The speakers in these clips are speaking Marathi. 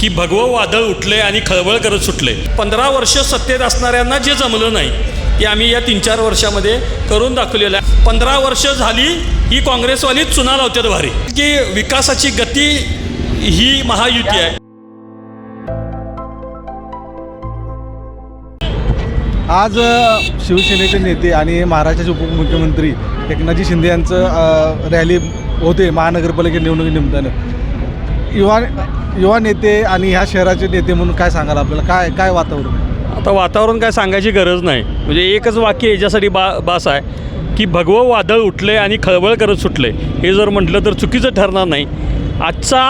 की भगवं वादळ उठले आणि खळबळ करत सुटले पंधरा वर्ष सत्तेत असणाऱ्यांना जे जमलं नाही ते आम्ही या तीन चार वर्षामध्ये करून दाखवलेलं आहे. पंधरा वर्ष झाली ही काँग्रेसवाली चुना लावतात भारी. की विकासाची गती ही महायुती आहे. आज शिवसेनेचे नेते आणि महाराष्ट्राचे उपमुख्यमंत्री एकनाथजी शिंदे यांचं रॅली होते महानगरपालिका निवडणुकी निमित्तानं युवा युवा नेते आणि ह्या शहराचे नेते म्हणून काय सांगाल आपल्याला? काय काय वातावरण? आता वातावरण काय सांगायची गरज नाही. म्हणजे एकच वाक्य याच्यासाठी बा बास आहे की भगवं वादळ उठले आणि खळबळ करत सुटले हे जर म्हटलं तर चुकीचं ठरणार नाही. आजचा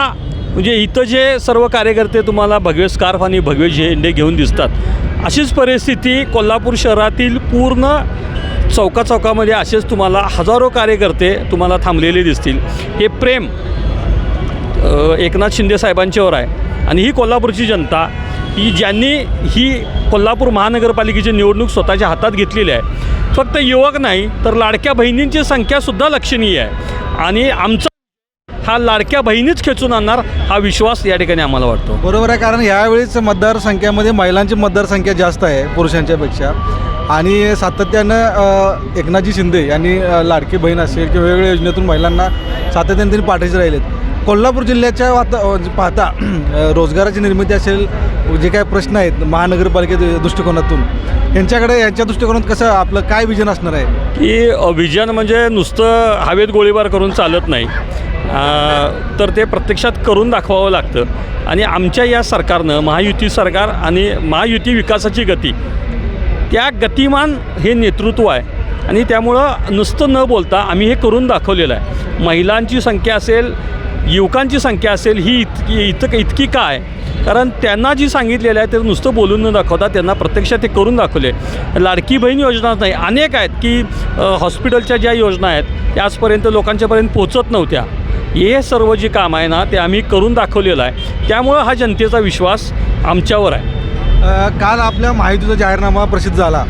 म्हणजे इथं जे सर्व कार्यकर्ते तुम्हाला भगवे स्कार्फ आणि भगवे झेंडे घेऊन दिसतात अशीच परिस्थिती कोल्हापूर शहरातील पूर्ण चौका चौकामध्ये असेच तुम्हाला हजारो कार्यकर्ते तुम्हाला थांबलेले दिसतील. हे प्रेम एकनाथ शिंदे साहेबांच्यावर आहे. आणि ही कोल्हापूरची जनता ही ज्यांनी ही कोल्हापूर महानगरपालिकेची निवडणूक स्वतःच्या हातात घेतलेली आहे फक्त युवक नाही तर लाडक्या बहिणींची संख्यासुद्धा लक्षणीय आहे. आणि आमचा हा लाडक्या बहिणीच खेचून आणणार हा विश्वास या ठिकाणी आम्हाला वाटतो. बरोबर आहे कारण यावेळीच मतदारसंख्यामध्ये महिलांची मतदारसंख्या जास्त आहे पुरुषांच्यापेक्षा. आणि सातत्यानं एकनाथजी शिंदे यांनी लाडकी बहीण असेल किंवा वेगवेगळ्या योजनेतून महिलांना सातत्याने त्यांनी पाठीशी राहिलेत. कोल्हापूर जिल्ह्याच्या वाता पाहता रोजगाराची निर्मिती असेल जे काय प्रश्न आहेत महानगरपालिके दृष्टिकोनातून यांच्याकडे यांच्या दृष्टिकोनात कसं आपलं काय विजन असणार आहे? की विजन म्हणजे नुसतं हवेत गोळीबार करून चालत नाही. तर ते प्रत्यक्षात करून दाखवावं लागतं. आणि आमच्या या सरकारनं महायुती सरकार आणि महायुती विकासाची गती त्या गतिमान हे नेतृत्व आहे. आणि त्यामुळं नुसतं न बोलता आम्ही हे करून दाखवलेलं आहे. महिलांची संख्या असेल युवकांची संख्या असेल ही इतकी इतक इतकी काय? कारण त्यांना जी सांगितलेलं आहे ते नुसतं बोलून न दाखवता त्यांना प्रत्यक्षात ते करून दाखवले. लाडकी बहीण योजना नाही अनेक आहेत की हॉस्पिटलच्या ज्या योजना आहेत त्या आजपर्यंत लोकांच्यापर्यंत पोचत नव्हत्या. हे सर्व जे काम आहे ना ते आम्ही करून दाखवलेलं आहे. त्यामुळं हा जनतेचा विश्वास आमच्यावर आहे. काल आपल्या माहितीचा जाहीरनामा प्रसिद्ध झाला.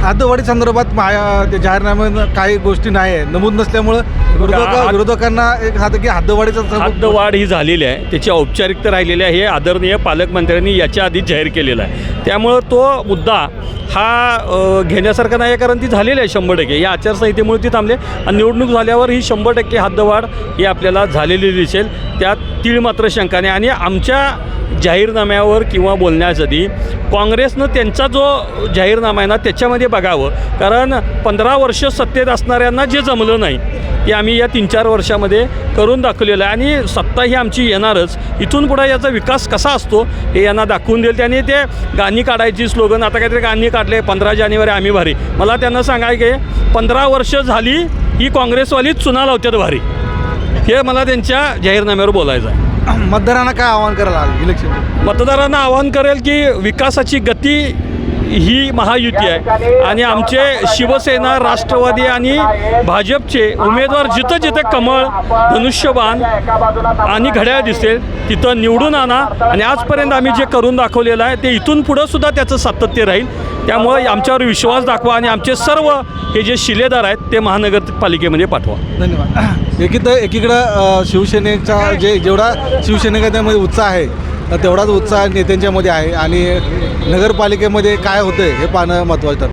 हद्दवाढी संदर्भात माया जाहीरनाम्यात काही गोष्टी नाही आहे नमूद नसल्यामुळं विरोधक विरोधकांना एक हात की हद्दवाढीचा हद्दवाढ ही झालेली आहे. त्याची औपचारिकता राहिलेली आहे. हे आदरणीय पालकमंत्र्यांनी याच्या आधी जाहीर केलेलं आहे. त्यामुळं तो मुद्दा हा घेण्यासारखा नाही आहे कारण ती झालेली आहे शंभर टक्के. या आचारसंहितेमुळे ती थांबले आणि निवडणूक झाल्यावर ही शंभर टक्के हद्दवाढ ही आपल्याला झालेली दिसेल. त्यात तीळ मात्र शंका नाही आणि आमच्या जाहीरनाम्यावर किंवा बोलण्यासाठी काँग्रेसनं त्यांचा जो जाहीरनामा आहे ना त्याच्यामध्ये बघावं. कारण पंधरा वर्ष सत्तेत असणाऱ्यांना जे जमलं नाही ते आम्ही या तीन चार वर्षामध्ये करून दाखवलेलं आहे. आणि सत्ता ही आमची येणारच. इथून पुढे याचा विकास कसा असतो हे यांना दाखवून देईल. त्यांनी ते गाणी काढायची स्लोगन आता काहीतरी गाणी काढले पंधरा जानेवारी आम्ही भारी. मला त्यांना सांगाय की पंधरा वर्ष झाली ही काँग्रेसवाली चुना लावतात भारी. हे मला त्यांच्या जाहीरनाम्यावर बोलायचं आहे. मतदारांना काय आवाहन करायला इलेक्शन. मतदारांना आवाहन करेल की विकासाची गती ही महायुती आहे. आणि आमचे शिवसेना राष्ट्रवादी आणि भाजपचे उमेदवार जिथं जिथं कमळ धनुष्यबाण आणि घड्याळ दिसेल तिथं निवडून आणा. आणि आजपर्यंत आम्ही जे करून दाखवलेलं आहे ते इथून पुढं सुद्धा त्याचं सातत्य राहील. त्यामुळे आमच्यावर विश्वास दाखवा आणि आमचे सर्व हे जे शिलेदार आहेत ते महानगरपालिकेमध्ये पाठवा. धन्यवाद. एकीकडं एकीकडं शिवसेनेचा जे जेवढा शिवसेनेमध्ये उत्साह आहे तेवढाच उत्साह नेत्यांच्यामध्ये आहे. आणि नगरपालिकेमध्ये काय होतंय हे पाहणं महत्त्वाचं ठरतं.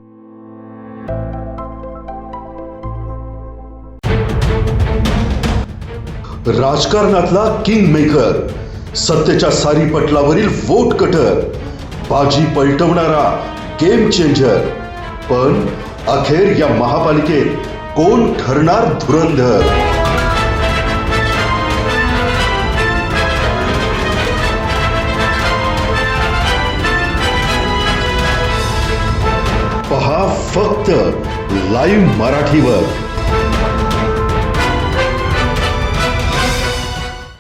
राजकारणातला किंग मेकर सत्तेच्या सारी पटलावरील वोट कटर बाजी पलटवणारा गेम चेंजर पण अखेर या महापालिकेत कोण ठरणार धुरंधर? पहा फक्त लाईव्ह मराठीवर.